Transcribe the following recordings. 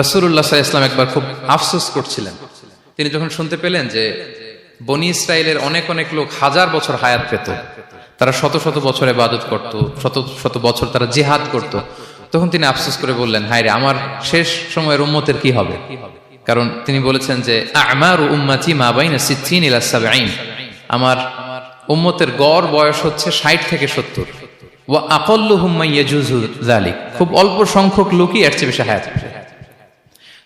রসুল্লাহ ইসলাম একবার খুব আফসোস করছিলেন। তিনি যখন শুনতে পেলেন যে বনি ইসরায়েলের অনেক অনেক লোক হাজার বছর হায়াত পেত, তারা শত শত বছর ইবাদত করত, শত শত বছর তারা জিহাদ করত, তখন তিনি আফসোস করে বললেন, হায় রে, আমার শেষ সময়ের উম্মতের কি হবে? কারণ তিনি বলেছেন যে, আমার উম্মাতি মা বাইনা ইলা সাবঈন, আমার উম্মতের গড় বয়স হচ্ছে ষাট থেকে সত্তর। ও আকল্লু হুম্মা ইয়াজুজু যালিক। খুব অল্প সংখ্যক লোকই এর চেয়ে বেশি হায়াত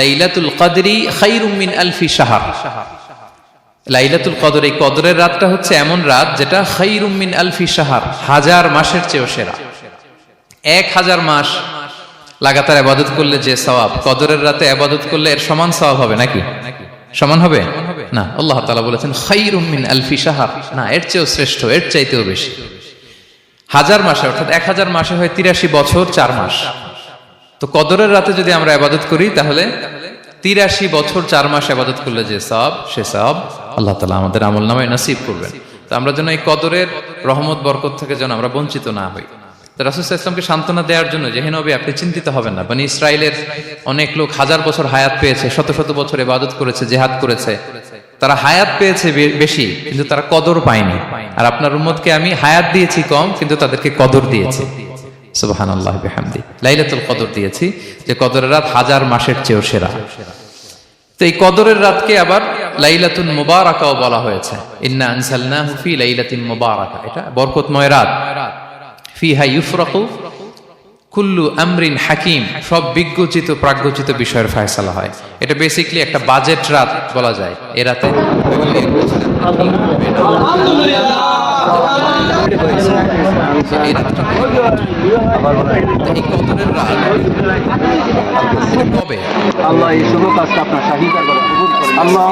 লাইলাতুল কদরি খায়রুম মিন আলফি শাহর। লাইলাতুল কদর, এই কদরের রাতটা হচ্ছে এমন রাত যেটা খায়রুম মিন আলফি শাহর, হাজার মাসের চেয়েও সেরা। এক হাজার মাস লাগাতার আবাদত করলে যে সওয়াব, কদরের রাতে আবাদত করলে এর সমান সওয়াব হবে নাকি? সমান হবে? না, আল্লাহ তালা বলেছেন খায়রুম মিন আলফি শাহর। না, এর চেয়েও শ্রেষ্ঠ, এর চাইতেও বেশি। হাজার মাসে, অর্থাৎ এক হাজার মাসে হয় তিরাশি বছর, চার মাস। তো কদরের রাতে যদি আমরা আবাদত করি, তাহলে তিরাশি বছর চার মাস আবাদত করলে যে সব, সে সব আল্লাহ তালা আমাদের আমল নামায় নসিব করবেন। তো আমরা যেন এই কদরের রহমত, বরকত থেকে যেন আমরা বঞ্চিত না হই। তো ইসলামকে সান্ত্বনা দেওয়ার জন্য যে নবী, আপনি চিন্তিত হবেন না। মানে ইসরায়েলের অনেক লোক হাজার বছর হায়াত পেয়েছে, শত শত বছর ইবাদত করেছে, জেহাদ করেছে। তারা হায়াত পেয়েছে বেশি, কিন্তু তারা কদর পায়নি। আর আপনার উম্মতকে আমি হায়াত দিয়েছি কম, কিন্তু তাদেরকে কদর দিয়েছি। সুবাহান আল্লাহ বিহামদি। লাইলাতুল কদর দিয়েছি যে কদরের রাত হাজার মাসের চেয়েও সেরা। তো এই কদরের রাতকে আবার লাইলাতুন মুবারাকাও বলা হয়েছে। ইন্না আনসালনাহু ফি লাইলাতিন মুবারাকা। এটা বরকতময় রাত। ফিহা ইউফরাকু কুল্লু আমরিন হাকিম। সব বিজ্ঞচিত, প্রাজ্ঞচিত বিষয়ের ফয়সালা হয়। এটা বেসিক্যালি একটা বাজেট রাত বলা যায়। এ রাতে এই রাতটা এই কদরের রাত কবে আল্লাহ এই শুভ কাজটা আপনার আল্লাহ।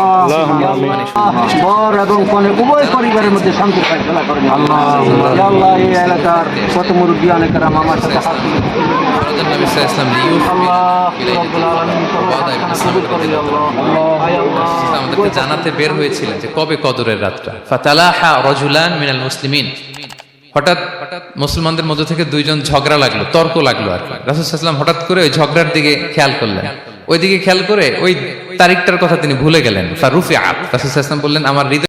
বর এবং কনে উভয় পরিবারের মধ্যে শান্তি ফেলা করেন আল্লাহ আল্লাহ এই এলাকার কত মুরব্বী অনেকেরা মামার সাথে আমাদেরকে জানাতে বের হয়েছিলেন যে কবে কদরের রাতটা? ফাতালাহা রাজুলান মিনাল মুসলিমিন। হঠাৎ মুসলমানদের মধ্যে থেকে দুইজন ঝগড়া লাগল তর্ক লাগল আর কি। হঠাৎ করে ওই ঝগড়ার দিকে খেয়াল করলেন। ওই দিকে খেয়াল করে ওই তারিখটার কথা তিনি ভুলে গেলেন। ফারুফি আপ বললেন আমার হৃদয়